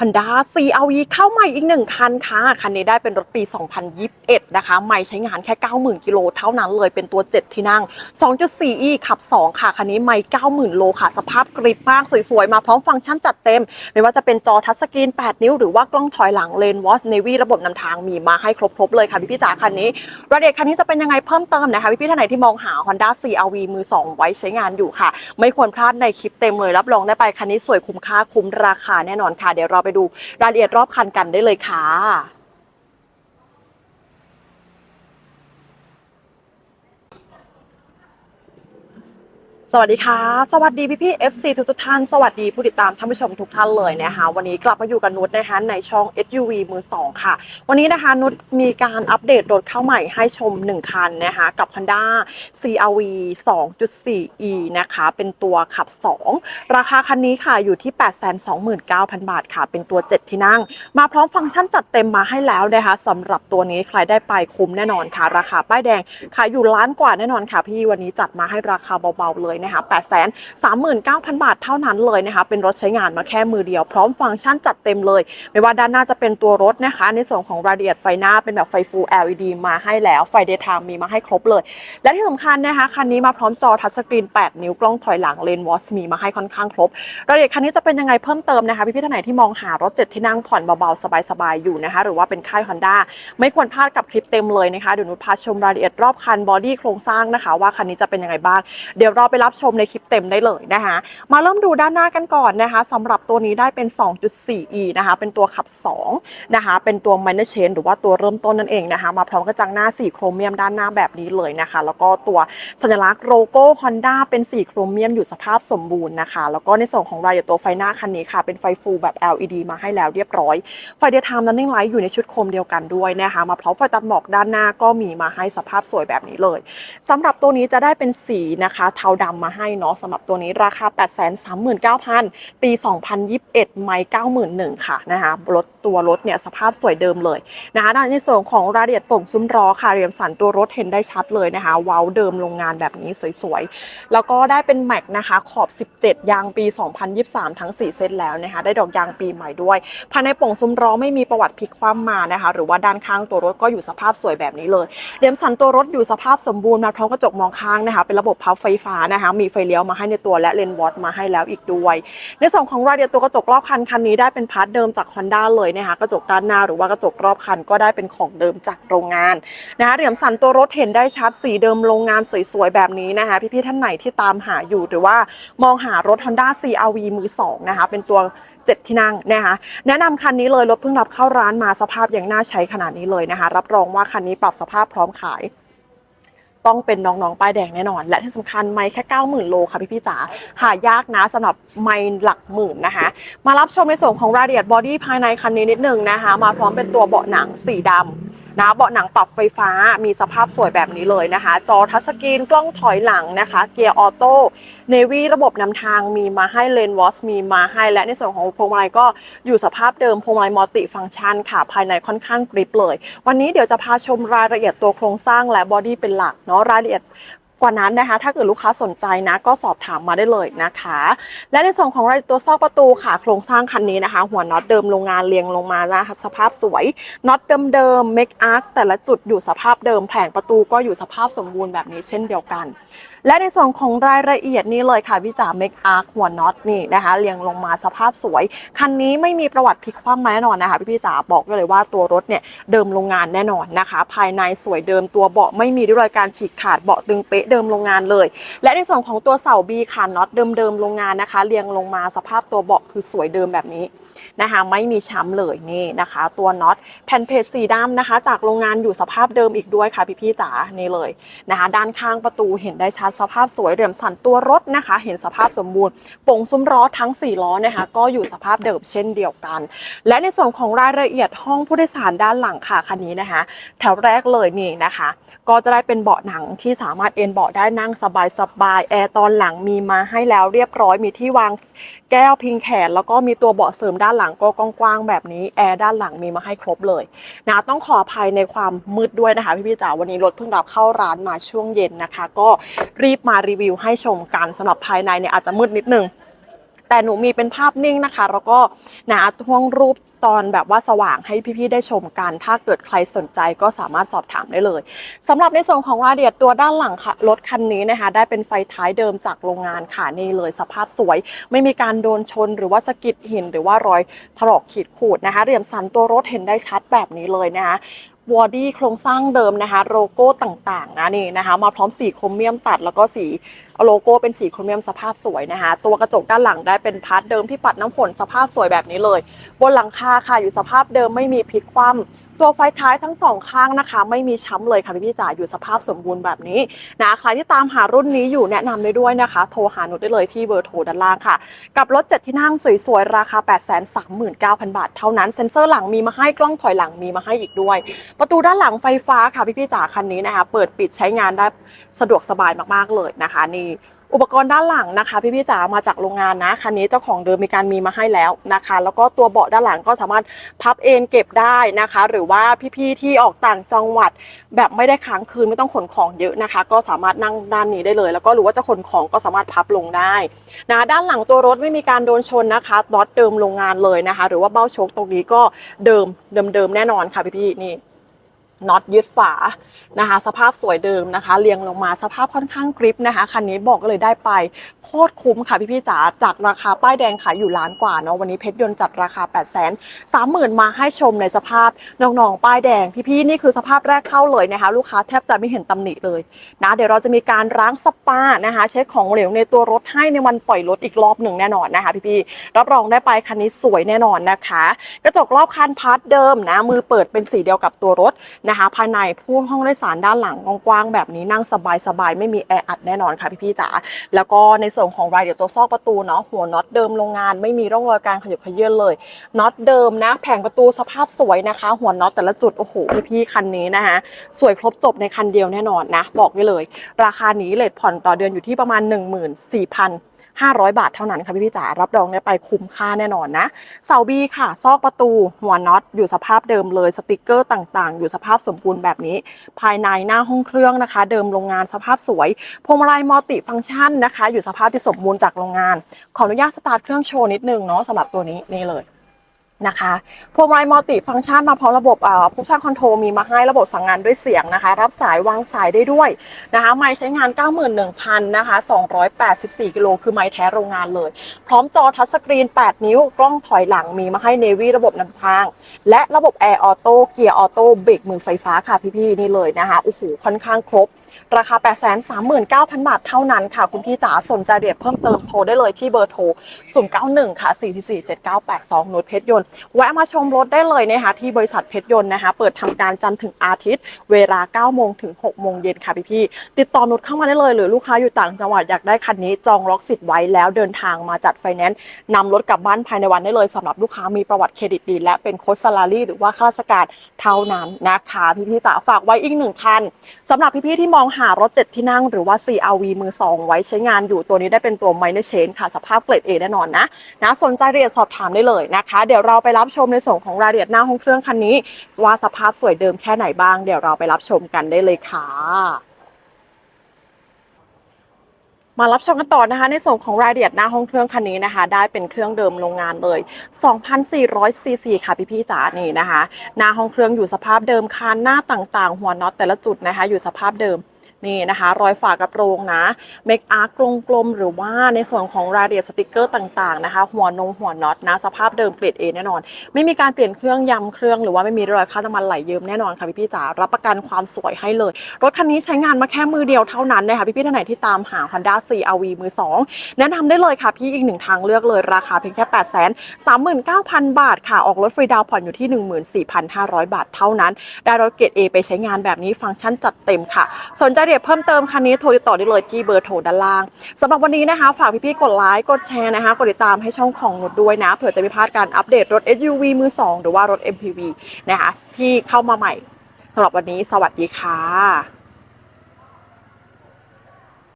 Honda CRV เข้าใหม่อีกหนึ่งคันค่ะ คันนี้ได้เป็นรถปี 2021 นะคะใหม่ใช้งานแค่ 90,000 กิโลเท่านั้นเลยเป็นตัว 7 ที่นั่ง 2.4e ขับ 2 ค่ะ คันนี้ไม่ 90,000 โลค่ะ สภาพกริบมากสวยๆ มาพร้อมฟังก์ชันจัดเต็ม ไม่ว่าจะเป็นจอทัชสกรีน 8 นิ้ว หรือว่ากล้องถอยหลังเลนวอสเนวีระบบนำทางมีมาให้ครบๆ เลยค่ะพี่พี่จ๋าคันนี้รายละเอียดคันนี้จะเป็นยังไงเพิ่มเติมนะคะพี่พี่ๆท่านไหนที่มองหา Honda CRV มือ 2 ไว้ใช้งานอยู่ค่ะ ไม่ควรพลาดในคลิปเต็มเลยรับรองได้ไปคันนี้สวยคุ้มค่าคุ้มราคาแน่นอนค่ะเดี๋ยวเราไปดูรายละเอียดรอบคันกันได้เลยค่ะ สวัสดีค่ะ สวัสดีพี่พี่ๆ FC ทุกทุกท่าน สวัสดีผู้ติดตามท่านผู้ชมทุกท่านเลยนะคะวันนี้กลับมาอยู่กับนุชนะคะในช่อง SUV มือ2ค่ะ วันนี้นะคะนุชมีการอัปเดตรถเข้าใหม่ให้ชม 1 คันนะคะกับ Honda CRV 2.4e นะคะเป็นตัวขับ 2 ราคาคันนี้ค่ะอยู่ที่ 829,000 บาทค่ะ เป็นตัว 7 ที่นั่ง มาพร้อมฟังก์ชันจัดเต็มมาให้แล้วนะคะสำหรับตัวนี้ใครได้ไปคุ้มแน่นอนค่ะ ราคาป้ายแดงขายอยู่ล้านกว่าแน่นอนค่ะ พี่วันนี้จัดมาให้ราคาเบาๆเลยนะคะ8 3 9 0 0 0 บาทเท่านั้นเลยนะคะ เป็นรถใช้งานมาแค่มือเดียว พร้อมฟังก์ชันจัดเต็มเลย ไม่ว่าด้านหน้าจะเป็นตัวรถนะคะ ในส่วนของรายละเอียดไฟหน้าเป็นแบบไฟ Full LED มาให้แล้ว ไฟ Daytime มีมาให้ครบเลย และที่สำคัญนะคะ คันนี้มาพร้อมจอทัชสกรีน 8 นิ้วกล้องถอยหลังเลนวอสมีมาให้ค่อนข้างครบ รายละเอียดคันนี้จะเป็นยังไงเพิ่มเติมนะคะ พี่ๆท่านไหนที่มองหารถเจ็ดที่นั่งผ่อนเบาๆสบายๆอยู่นะคะ หรือว่าเป็นค่าย Honda ไม่ควรพลาดกับคลิปเต็มเลยนะคะเดี๋ยวนุชพาชมรายละเอียดรอบคันบอดี้โครงสร้างนะคะ ว่าคันนี้จะเป็นยังไงบ้าง เดี๋ยวเราไปรับชมในคลิปเต็มได้เลยนะคะ มาเริ่มดูด้านหน้ากันก่อนนะคะสำหรับตัวนี้ได้เป็น 2.4e นะคะ เป็นตัวขับ2นะคะ เป็นตัว minor chain หรือว่าตัวเริ่มต้นนั่นเองนะคะ มาพร้อมกระจังหน้าสีโครเมียมด้านหน้าแบบนี้เลยนะคะ แล้วก็ตัวสัญลักษณ์โลโก้ Honda เป็นสีโครเมียมอยู่สภาพสมบูรณ์นะคะ แล้วก็ในส่วนของรายละเอียดตัวไฟหน้าคันนี้ค่ะ เป็นไฟฟูแบบ LED มาให้แล้วเรียบร้อย ไฟเดย์ไทม์นันนิ่งไลท์อยู่ในชุดโคมเดียวกันด้วยนะคะ มาพร้อมไฟตัดหมอกด้านหน้าก็มีมาให้สภาพสวยแบบนี้เลยสำหรับตัวนี้จะได้เป็นสีนะคะ เทาดำมาให้เนาะสำหรับตัวนี้ราคา 839,000 ปี 2021 ไม่91,000 ค่ะนะคะรถ ตัวรถเนี่ยสภาพสวยเดิมเลยนะคะในส่วนของรายละเอียดป่งซุ้มล้อค่ะเรียมสันตัวรถเห็นได้ชัดเลยนะคะ เว้าเดิมโรงงานแบบนี้สวยๆ แล้วก็ได้เป็นแม็กนะคะขอบ 17 ยางปี 2023 ทั้ง 4เส้นแล้วนะคะ ได้ดอกยางปีใหม่ด้วย ภายในป่งซุ้มล้อไม่มีประวัติพลิกคว่ำมานะคะ หรือว่าด้านข้างตัวรถก็อยู่สภาพสวยแบบนี้เลยเรียมสันตัวรถอยู่สภาพสมบูรณ์มาพร้อมกระจกมองข้างนะคะ เป็นระบบพับไฟฟ้านะคะ มีไฟเลี้ยวมาให้ในตัวและเลนวอตมาให้แล้วอีกด้วย ในส่วนของรายละเอียดตัวกระจกรอบคันคันนี้ได้เป็นพาร์ทเดิมจาก Honda เลยนะคะกระจกด้านหน้าหรือว่ากระจกรอบคันก็ได้เป็นของเดิมจากโรงงานนะคะเหลี่ยมสันตัวรถเห็นได้ชัดสีเดิมโรงงานสวยๆแบบนี้นะคะพี่ๆท่านไหนที่ตามหาอยู่หรือว่ามองหารถ Honda CRV มือสองนะคะเป็นตัว 7 ที่นั่งนะคะแนะนำคันนี้เลยรถเพิ่งรับเข้าร้านมาสภาพยังน่าใช้ขนาดนี้เลยนะคะรับรองว่าคันนี้ปรับสภาพพร้อมขาย ต้องเป็นน้องๆ ป้ายแดงแน่นอน และที่สำคัญไม่แค่ 90,000 โลค่ะพี่พี่จ๋าหายากนะสำหรับไม่หลักหมื่นนะคะ มารับชมในส่วนของรายละเอียดบอดี้ภายในคันนี้นิดหนึ่งนะคะ มาพร้อมเป็นตัวเบาะหนังสีดำ นะเบาะหนังปรับไฟฟ้ามีสภาพสวยแบบนี้เลยนะคะ จอทัชสกรีนกล้องถอยหลังนะคะ เกียร์ออโต้เนวีระบบนำทางมีมาให้เลนวอสมีมาให้ และในส่วนของพวงมาลัยก็อยู่สภาพเดิมพวงมาลัยมัลติฟังก์ชันค่ะ ภายในค่อนข้างกริบเลย วันนี้เดี๋ยวจะพาชมรายละเอียดตัวโครงสร้างและบอดี้เป็นหลักเนาะรายละเอียด กว่านั้นนะคะ ถ้าเกิดลูกค้าสนใจนะก็สอบถามมาได้เลยนะคะ และในส่วนของรายตัวซอกประตูค่ะ โครงสร้างคันนี้นะคะ หัวน็อตเดิมโรงงานเรียงลงมานะคะสภาพสวยน็อตเดิมๆเมคอาร์คแต่ละจุดอยู่สภาพเดิมแผงประตูก็อยู่สภาพสมบูรณ์แบบนี้เช่นเดียวกัน และในส่วนของรายละเอียดนี้เลยค่ะพี่จ๋าเมคอาร์คหัวน็อตนี่นะคะเรียงลงมาสภาพสวย คันนี้ไม่มีประวัติพลิกคว่ำมาแน่นอนนะคะพี่พี่จ๋าบอกเลยว่าตัวรถเนี่ยเดิมโรงงานแน่นอนนะคะ ภายในสวยเดิมตัวเบาะไม่มีร่องรอยการฉีกขาดเบาะตึงเป๊ะเดิมโรงงานเลย และในส่วนของตัวเสาบีค่ะน็อตเดิมๆโรงงานนะคะ เรียงลงมาสภาพตัวเบาะคือสวยเดิมแบบนี้ นะคะไม่มีช้ำเลยนี่นะคะ ตัวน็อตแผ่นเพจสีดำนะคะ จากโรงงานอยู่สภาพเดิมอีกด้วยค่ะพี่ๆจ๋านี่เลยนะคะด้านข้างประตูเห็นได้ชัดสภาพสวยเหลี่ยมสันตัวรถนะคะ เห็นสภาพสมบูรณ์ป่งซุ้มล้อทั้ง 4 ล้อนะคะ ก็อยู่สภาพเดิมเช่นเดียวกัน และในส่วนของรายละเอียดห้องผู้โดยสารด้านหลังค่ะคันนี้นะคะ แถวแรกเลยนี่นะคะ ก็จะได้เป็นเบาะหนังที่สามารถเอนเบาะได้นั่งสบายๆแอร์ตอนหลังมีมาให้แล้วเรียบร้อยมีที่วางแก้วพิงแขน แล้วก็มีตัวเบาะเสริมด้านหลังก็กว้างๆแบบนี้แอร์ด้านหลังมีมาให้ครบเลยนะต้องขออภัยในความมืดด้วยนะคะพี่พี่ๆจ๋าวันนี้รถเพิ่งรับเข้าร้านมาช่วงเย็นนะคะ ก็รีบมารีวิวให้ชมกันสำหรับภายในเนี่ยอาจจะมืดนิดนึง แต่หนูมีเป็นภาพนิ่งนะคะ แล้วก็นะท่วงรูปตอนแบบว่าสว่างให้พี่ๆได้ชมกัน ถ้าเกิดใครสนใจก็สามารถสอบถามได้เลยสำหรับในส่วนของรายละเอียดตัวด้านหลังค่ะรถคันนี้นะคะ ได้เป็นไฟท้ายเดิมจากโรงงานค่ะนี่เลยสภาพสวย ไม่มีการโดนชนหรือว่าสะกิดหิน หรือว่ารอยถลอกขีดข่ดนะคะเหลี่ยมสันตัวรถเห็นได้ชัดแบบนี้เลยนะคะ บอดี้โครงสร้างเดิมนะคะโลโก้ต่างๆนะนี่นะคะ มาพร้อมสีโครเมียมตัด แล้วก็สีโลโก้เป็นสีโครเมียมสภาพสวยนะคะ ตัวกระจกด้านหลังได้เป็นพาร์ทเดิมที่ปัดน้ำฝนสภาพสวยแบบนี้เลย บนหลังคาค่ะอยู่สภาพเดิมไม่มีพลิกคว่ำ ตัวไฟท้ายทั้งสองข้างนะคะ ไม่มีช้ำเลยค่ะพี่พี่จ๋าอยู่สภาพสมบูรณ์แบบนี้นะใครที่ตามหารุ่นนี้อยู่แนะนำได้ด้วยนะคะ โทรหาหนูได้เลยที่เบอร์โทรด้านล่างค่ะ กับรถ7ที่นั่งสวยๆ ราคา 839,000 บาท เท่านั้นเซ็นเซอร์หลังมีมาให้กล้องถอยหลังมีมาให้อีกด้วย ประตูด้านหลังไฟฟ้าค่ะพี่พี่จ๋าคันนี้นะคะ เปิดปิดใช้งานได้สะดวกสบายมากๆเลยนะคะนี่อุปกรณ์ด้านหลังนะคะ พี่พี่จ๋ามาจากโรงงานนะคันนี้เจ้าของเดิมมีการมีมาให้แล้วนะคะ แล้วก็ตัวเบาะด้านหลังก็สามารถพับเอนเก็บได้นะคะ หรือว่าพี่ๆที่ออกต่างจังหวัด แบบไม่ได้ค้างคืนไม่ต้องขนของเยอะนะคะ ก็สามารถนั่งด้านนี้ได้เลย แล้วก็หรือว่าจะขนของก็สามารถพับลงได้นะด้านหลังตัวรถไม่มีการโดนชนนะคะน็อตเดิมโรงงานเลยนะคะ หรือว่าเบ้าโชคตรงนี้ก็เดิมเดิมๆแน่นอนค่ะพี่ๆนี่ น็อตยึดฝานะคะ สภาพสวยเดิมนะคะ เรียงลงมาสภาพค่อนข้างกริปนะคะคันนี้บอกก็เลยได้ไปโคตรคุ้มค่ะพี่ๆจ๋าจากราคาป้ายแดงขายอยู่ล้านกว่าเนาะวันนี้เพชรยนต์จัดราคา8 3 0 0 0 0 มาให้ชมในสภาพน้องๆป้ายแดงพี่ๆนี่คือสภาพแรกเข้าเลยนะคะ ลูกค้าแทบจะไม่เห็นตำหนิเลยนะเดี๋ยวเราจะมีการล้างสปานะคะ เช็คของเหลวในตัวรถให้ในวันปล่อยรถอีกรอบหนึ่งแน่นอนนะคะพี่ๆรับรองได้ไปคันนี้สวยแน่นอนนะคะ กระจกรอบคันพาร์ทเดิมนะมือเปิดเป็นสีเดียวกับตัวรถนะคะ ภายในผู้ห้องโดยสารด้านหลังกว้างๆแบบนี้นั่งสบายๆไม่มีแออัดแน่นอนค่ะพี่ๆจ๋าแล้วก็ในส่วนของรายเอียดตัวซอกประตูเนาะหัวน็อตเดิมโรงงานไม่มีร่องรอยการขยับขยื้อนเลยน็อตเดิมนะ แผงประตูสภาพสวยนะคะ หัวน็อตแต่ละจุดโอ้โหพี่ๆคันนี้นะคะสวยครบจบในคันเดียวแน่นอนนะ บอกไว้เลย ราคานี้เลทผ่อนต่อเดือนอยู่ที่ประมาณ 14,000 500 บาทเท่านั้นค่ะพี่พี่จ๋ารับรองได้ไปคุ้มค่าแน่นอนนะ เสาบีค่ะ ซอกประตู หัวน็อตอยู่สภาพเดิมเลยสติกเกอร์ต่างๆ อยู่สภาพสมบูรณ์แบบนี้ ภายในหน้าห้องเครื่องนะคะ เดิมโรงงานสภาพสวยพวงมาลัยมัลติฟังก์ชันนะคะ อยู่สภาพที่สมบูรณ์จากโรงงาน ขออนุญาตสตาร์ทเครื่องโชว์นิดนึงเนาะสำหรับตัวนี้นี่เลย นะคะพวงมาลัยมัลติฟังก์ชันมาพร้อมระบบอ่าผู้ช่างคอนโทรลมีมาให้ระบบสั่งงานด้วยเสียงนะคะ รับสายวางสายได้ด้วยนะคะ ไม้ใช้งาน 91,000นะคะ284 กิโลคือไม้แท้โรงงานเลย พร้อมจอทัชสกรีน 8 นิ้ว กล้องถอยหลังมีมาให้เนวีระบบนำทาง และระบบแอร์ออโต้เกียร์ออโต้เบรกมือไฟฟ้าค่ะพี่ๆนี่เลยนะคะโอ้โหค่อนข้างครบ ราคา 839,000 บาทเท่านั้นค่ะ คุณพี่จ๋าสนใจเรียดเพิ่มเติมโทรได้เลยที่เบอร์โทร 091 ค่ะ 4447982นุชเพชรยนต์ แวะมาชมรถได้เลยนะคะที่บริษัทเพชรยนต์นะคะ เปิดทำการจันทร์ถึงอาทิตย์ เวลา 9 โมงถึง 6 โมงเย็นค่ะพี่พี่ติดต่อนุชเข้ามาได้เลย หรือลูกค้าอยู่ต่างจังหวัดอยากได้คันนี้จองล็อกสิทธิ์ไว้แล้วเดินทางมาจัดไฟแนนซ์นำรถกลับบ้านภายในวันได้เลยสำหรับลูกค้ามีประวัติเครดิตดี และเป็นโค้ชซาลารีหรือว่าข้าราชการเท่านั้นนะคะพี่พี่จ๋าฝากไว้อีกหนึ่งคันสำหรับพี่พี่ที่มององหารถ 7 ที่นั่งหรือว่า CRV มือ 2 ไว้ใช้งานอยู่ตัวนี้ได้เป็นตัว minor chain ค่ะ สภาพเกรด A แน่นอนนะนะสนใจรายละเอียดสอบถามได้เลยนะคะ เดี๋ยวเราไปรับชมในส่วนของรายละเอียดหน้าห้องเครื่องคันนี้ ว่าสภาพสวยเดิมแค่ไหนบ้าง เดี๋ยวเราไปรับชมกันได้เลยค่ะมารับชมกันต่อนะคะในส่วนของรายละเอียดหน้าห้องเครื่องคันนี้นะคะ ได้เป็นเครื่องเดิมโรงงานเลย 2,400ซีซีค่ะพี่ๆจ๋านี่นะคะ หน้าห้องเครื่องอยู่สภาพเดิมคานหน้าต่างๆ หัวน็อตแต่ละจุดนะคะ อยู่สภาพเดิม นี่นะคะรอยฝากระโปรงนะเมคอาร์กลมๆหรือว่าในส่วนของรายละเอียดสติกเกอร์ต่างๆนะคะ หัวนงหัวน็อตนะสภาพเดิมเกรดเอแน่นอน ไม่มีการเปลี่ยนเครื่องยำเครื่องหรือว่าไม่มีรอยค่าน้ำมันไหลเยิ้มแน่นอนค่ะพี่ๆจ๋ารับประกันความสวยให้เลย รถคันนี้ใช้งานมาแค่มือเดียวเท่านั้นนะคะพี่ๆท่านไหนที่ตามหา Honda CRV มือ 2 แนะนำได้เลยค่ะพี่อีกหนึ่งทางเลือกเลยราคาเพียงแค่8 3 9 0 0 0 บาทค่ะออกรถฟรีดาวผ่อนอยู่ที่ 14,500 บาทเท่านั้น ได้รถเกรด A ไปใช้งานแบบนี้ฟังก์ชันจัดเต็มค่ะ สนใจเยนเพิ่มเติมคันนี้โทรติดต่อได้เลยที่เบอร์โทรด้านล่างสำหรับวันนี้นะคะ ฝากพี่ๆกดไลค์กดแชร์นะคะกดติดตามให้ช่องของนุชด้วยนะเผื่อจะไม่พลาดการอัปเดตรถ SUV มือ 2 หรือว่ารถ MPV นะคะที่เข้ามาใหม่สำหรับวันนี้สวัสดีค่ะ